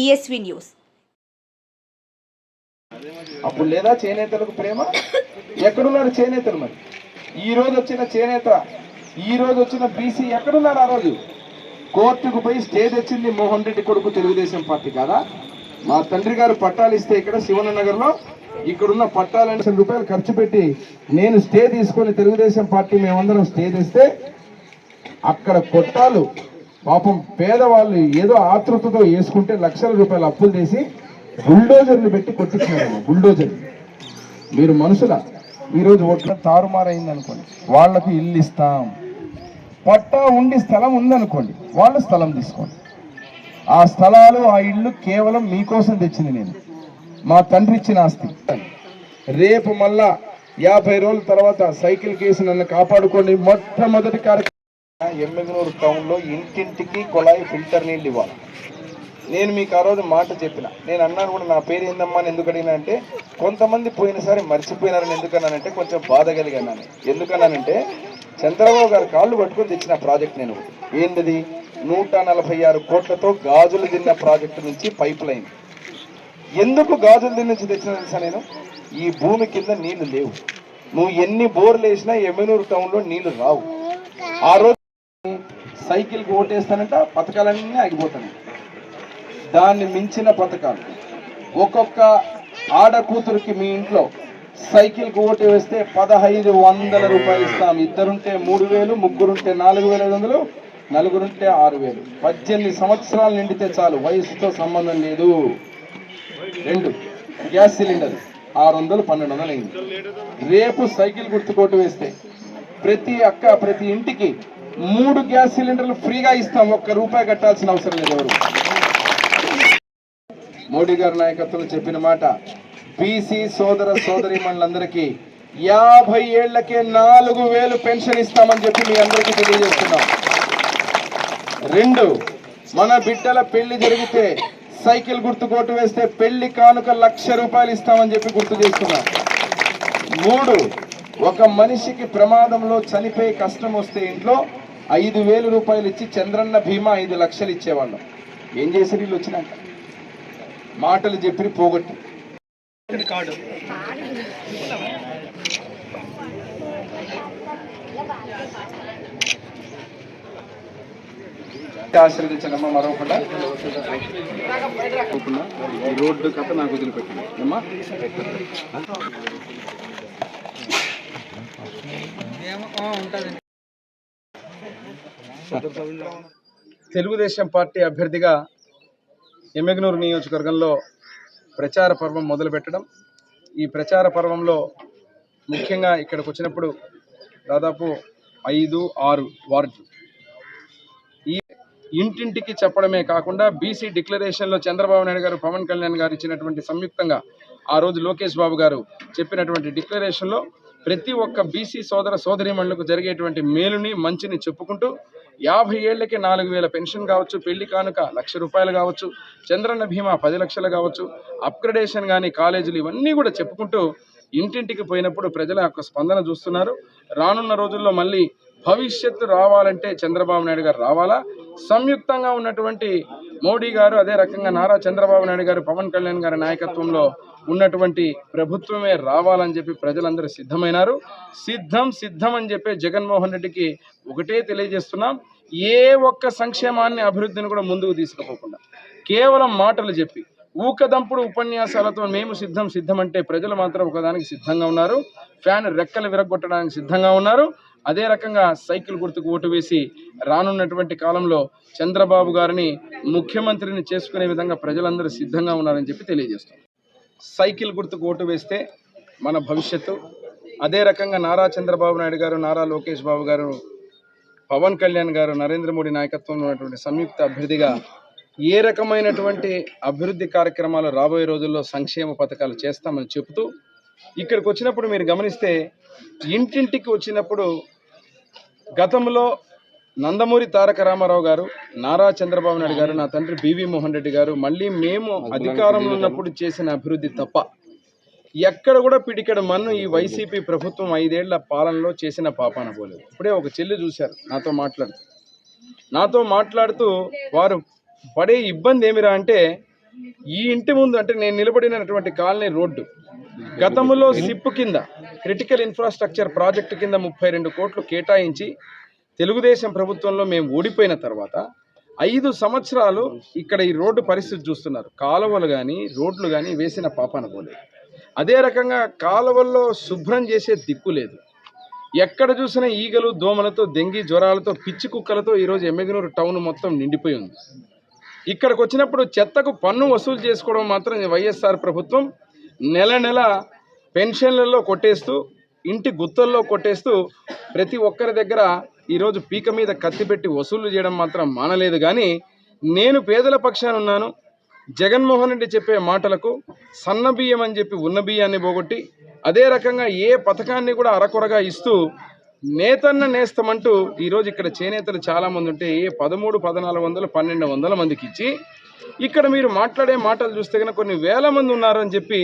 ESV news. అప్పుడు లేదా చేనేతలకు ప్రేమ? ఎక్కడున్నారు చేనేతలు మరి? ఈ రోజు వచ్చిన చేనేత ఈ రోజు వచ్చిన బీసీ ఎక్కడున్నారు ఆ రోజు? కోర్టుకు పోయి స్టే తెచ్చింది మోహన్ రెడ్డి కొడుకు తెలుగుదేశం పార్టీ కాదా? మా తండ్రి గారు పట్టాలు ఇస్తే ఇక్కడ శివనగర్లో ఇక్కడున్న పట్టాలు లక్షల రూపాయలు ఖర్చు పెట్టి నేను స్టే తీసుకొని తెలుగుదేశం పార్టీ మేమందరం స్టే తెస్తే అక్కడ కొట్టాలు పాపం పేదవాళ్ళు ఏదో ఆతృతతో వేసుకుంటే లక్షల రూపాయలు అప్పులు చేసి బుల్డోజర్లు పెట్టి కొట్టించినారు బుల్డోజర్ మీరు మనుషుల? ఈరోజు ఓట్ల తారుమారైంది అనుకోండి వాళ్ళకు ఇల్లు ఇస్తాం. పట్టా ఉండి స్థలం ఉందనుకోండి. వాళ్ళు స్థలం తీసుకోండి. ఆ స్థలాలు ఆ ఇల్లు కేవలం మీకోసం తెచ్చింది నేను. మా తండ్రి ఇచ్చిన ఆస్తి. రేపు మళ్ళా యాభై రోజుల తర్వాత సైకిల్ కేసు నన్ను కాపాడుకోండి. మొట్టమొదటి కార్యక్రమం ఎమ్మెగనూరు టౌన్లో ఇంటింటికి కుళాయి ఫిల్టర్ నీళ్ళు ఇవ్వాలి. నేను మీకు ఆ రోజు మాట చెప్పిన. నేను అన్నాను కూడా నా పేరు ఏందమ్మా అని ఎందుకు అడిగినా అంటే కొంతమంది పోయినసారి మర్చిపోయినారని ఎందుకన్నానంటే కొంచెం బాధ కలిగాను ఎందుకన్నానంటే చంద్రబాబు గారు కాళ్ళు పట్టుకొని తెచ్చిన ప్రాజెక్ట్ నేను ఏంటిది? నూట నలభై ఆరు కోట్లతో గాజులు తిన్న ప్రాజెక్టు నుంచి పైప్ లైన్. ఎందుకు గాజులు తిన్న నుంచి తెచ్చిన తెలుసా నేను? ఈ భూమి కింద నీళ్ళు లేవు. నువ్వు ఎన్ని బోర్లు వేసినా ఎమ్మెనూరు టౌన్లో నీళ్ళు రావు. ఆ రోజు సైకిల్కి ఓటేస్తానంట పథకాలన్నీ ఆగిపోతాయి. దాన్ని మించిన పథకాలు. ఒక్కొక్క ఆడ కూతురికి మీ ఇంట్లో సైకిల్కి ఓటు వేస్తే పదహైదు వందల రూపాయలు ఇస్తాం. ఇద్దరుంటే మూడు వేలు ముగ్గురుంటే నాలుగు వేల ఐదు వందలు నలుగురుంటే ఆరు వేలు. పద్దెనిమిది సంవత్సరాలు నిండితే చాలు వయసుతో సంబంధం లేదు. రెండు గ్యాస్ సిలిండర్ ఆరు వందలు పన్నెండు వందలు అయింది. రేపు సైకిల్ గుర్తుకోటు వేస్తే ప్రతి అక్క ప్రతి ఇంటికి మూడు గ్యాస్ సిలిండర్లు ఫ్రీగా ఇస్తాం. ఒక్క రూపాయి కట్టాల్సిన అవసరం లేదు ఎవరు. మోడీ గారి నాయకత్వంలో చెప్పిన మాట బీసీ సోదర సోదరి మనులందరికీ యాభై ఏళ్ళకే నాలుగు వేలు పెన్షన్ ఇస్తామని చెప్పి మీ అందరికీ తెలియజేస్తున్నాం. రెండు మన బిడ్డల పెళ్ళి జరిగితే సైకిల్ గుర్తు కోటు వేస్తే పెళ్ళి కానుక లక్ష రూపాయలు ఇస్తామని చెప్పి గుర్తు చేస్తున్నాం. మూడు ఒక మనిషికి ప్రమాదంలో చనిపోయి కష్టం వస్తే ఇంట్లో ఐదు వేల రూపాయలు ఇచ్చి చంద్రన్న భీమా ఐదు లక్షలు ఇచ్చేవాళ్ళం. ఏం చేశారు వీళ్ళు వచ్చినాక? మాటలు చెప్పి పోగొట్టి. ఆశీర్వదించనమ్మా మరొకట రోడ్డు కథ నాకు వదిలిపెట్టింది అమ్మా. తెలుగుదేశం పార్టీ అభ్యర్థిగా ఎమ్మెగనూరు నియోజకవర్గంలో ప్రచార పర్వం మొదలుపెట్టడం. ఈ ప్రచార పర్వంలో ముఖ్యంగా ఇక్కడికి వచ్చినప్పుడు దాదాపు ఐదు ఆరు వార్డు ఈ ఇంటింటికి చెప్పడమే కాకుండా బీసీ డిక్లరేషన్లో చంద్రబాబు నాయుడు గారు పవన్ కళ్యాణ్ గారు ఇచ్చినటువంటి సంయుక్తంగా ఆ రోజు లోకేష్ బాబు గారు చెప్పినటువంటి డిక్లరేషన్లో ప్రతి ఒక్క బీసీ సోదర సోదరీమణులకు జరిగేటువంటి మేలుని మంచిని చెప్పుకుంటూ యాభై ఏళ్ళకి నాలుగు వేల పెన్షన్ కావచ్చు పెళ్ళి కానుక లక్ష రూపాయలు కావచ్చు చంద్రన్న బీమా పది లక్షలు కావచ్చు అప్గ్రేడేషన్ కానీ కాలేజీలు ఇవన్నీ కూడా చెప్పుకుంటూ ఇంటింటికి పోయినప్పుడు ప్రజల యొక్క స్పందన చూస్తున్నారు. రానున్న రోజుల్లో మళ్ళీ భవిష్యత్తు రావాలంటే చంద్రబాబు నాయుడు గారు రావాలా? సంయుక్తంగా ఉన్నటువంటి మోడీ గారు అదే రకంగా నారా చంద్రబాబు నాయుడు గారు పవన్ కళ్యాణ్ గారి నాయకత్వంలో ఉన్నటువంటి ప్రభుత్వమే రావాలని చెప్పి ప్రజలందరూ సిద్ధమైనారు. సిద్ధం సిద్ధం అని చెప్పి జగన్మోహన్ రెడ్డికి ఒకటే తెలియజేస్తున్నాం. ఏ ఒక్క సంక్షేమాన్ని అభివృద్ధిని కూడా ముందుకు తీసుకుపోకుండా కేవలం మాటలు చెప్పి ఊకదంపుడు ఉపన్యాసాలతో మేము సిద్ధం సిద్ధం అంటే ప్రజలు మాత్రం ఒకదానికి సిద్ధంగా ఉన్నారు. ఫ్యాన్ రెక్కలు విరగొట్టడానికి సిద్ధంగా ఉన్నారు. అదే రకంగా సైకిల్ గుర్తుకు ఓటు వేసి రానున్నటువంటి కాలంలో చంద్రబాబు గారిని ముఖ్యమంత్రిని చేసుకునే విధంగా ప్రజలందరూ సిద్ధంగా ఉన్నారని చెప్పి తెలియజేస్తాం సైకిల్ గుర్తుకు ఓటు వేస్తే మన భవిష్యత్తు. అదే రకంగా నారా చంద్రబాబు నాయుడు గారు నారా లోకేష్ బాబు గారు పవన్ కళ్యాణ్ గారు నరేంద్ర మోడీ నాయకత్వంలో ఉన్నటువంటి సంయుక్త అభ్యర్థిగా ఏ రకమైనటువంటి అభివృద్ధి కార్యక్రమాలు రాబోయే రోజుల్లో సంక్షేమ పథకాలు చేస్తామని చెబుతూ ఇక్కడికి వచ్చినప్పుడు మీరు గమనిస్తే ఇంటింటికి వచ్చినప్పుడు గతంలో నందమూరి తారక రామారావు గారు నారా చంద్రబాబు నాయుడు గారు నా తండ్రి బివి మోహన్ రెడ్డి గారు మళ్ళీ మేము అధికారంలో ఉన్నప్పుడు చేసిన అభివృద్ధి తప్ప ఎక్కడ కూడా పిడికెడు మన్ను ఈ వైసీపీ ప్రభుత్వం ఐదేళ్ళ పాలనలో చేసిన పాపాన పోలేదు. ఇప్పుడే ఒక చెల్లి చూశారు నాతో మాట్లాడుతూ. నాతో మాట్లాడుతూ వారు పడే ఇబ్బంది ఏమిరా అంటే ఈ ఇంటి ముందు అంటే నేను నిలబడినటువంటి కాలనీ రోడ్డు. గతంలో సిప్ కింద క్రిటికల్ ఇన్ఫ్రాస్ట్రక్చర్ ప్రాజెక్టు కింద ముప్పై రెండు కోట్లు కేటాయించి తెలుగుదేశం ప్రభుత్వంలో మేము ఓడిపోయిన తర్వాత ఐదు సంవత్సరాలు ఇక్కడ ఈ రోడ్డు పరిస్థితి చూస్తున్నారు. కాలువలు కానీ రోడ్లు కానీ వేసిన పాప పోలేదు. అదే రకంగా కాలువల్లో శుభ్రం చేసే దిక్కు లేదు. ఎక్కడ చూసినా ఈగలు దోమలతో దెంగి జ్వరాలతో పిచ్చి కుక్కలతో ఈరోజు ఎమ్మెగనూరు టౌన్ మొత్తం నిండిపోయి ఉంది. ఇక్కడికి వచ్చినప్పుడు చెత్తకు పన్ను వసూలు చేసుకోవడం మాత్రం వైఎస్ఆర్ ప్రభుత్వం నెల నెల పెన్షన్లలో కొట్టేస్తూ ఇంటి గుత్తల్లో కొట్టేస్తూ ప్రతి ఒక్కరి దగ్గర ఈరోజు పీక మీద కత్తి పెట్టి వసూలు చేయడం మాత్రం మానలేదు. కానీ నేను పేదల పక్షాన ఉన్నాను. జగన్మోహన్ రెడ్డి చెప్పే మాటలకు సన్న బియ్యం అని చెప్పి ఉన్న బియ్యాన్ని పోగొట్టి అదే రకంగా ఏ పథకాన్ని కూడా అరకొరగా ఇస్తూ నేతన్న నేస్తమంటూ ఈరోజు ఇక్కడ చేనేతలు చాలామంది ఉంటే ఏ పదమూడు పద్నాలుగు వందలు పన్నెండు వందల మందికి ఇచ్చి ఇక్కడ మీరు మాట్లాడే మాటలు చూస్తే కనుక కొన్ని వేల మంది ఉన్నారని చెప్పి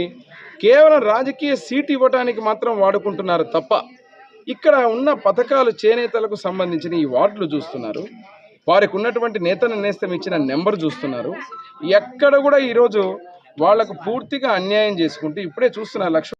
కేవలం రాజకీయ సీట్ ఇవ్వడానికి మాత్రం వాడుకుంటున్నారు తప్ప ఇక్కడ ఉన్న పథకాలు చేనేతలకు సంబంధించిన ఈ వార్డులు చూస్తున్నారు. వారికి ఉన్నటువంటి నేతన నేస్తం ఇచ్చిన నెంబర్ చూస్తున్నారు. ఎక్కడ కూడా ఈరోజు వాళ్ళకు పూర్తిగా అన్యాయం చేసుకుంటూ ఇప్పుడే చూస్తున్నారు లక్ష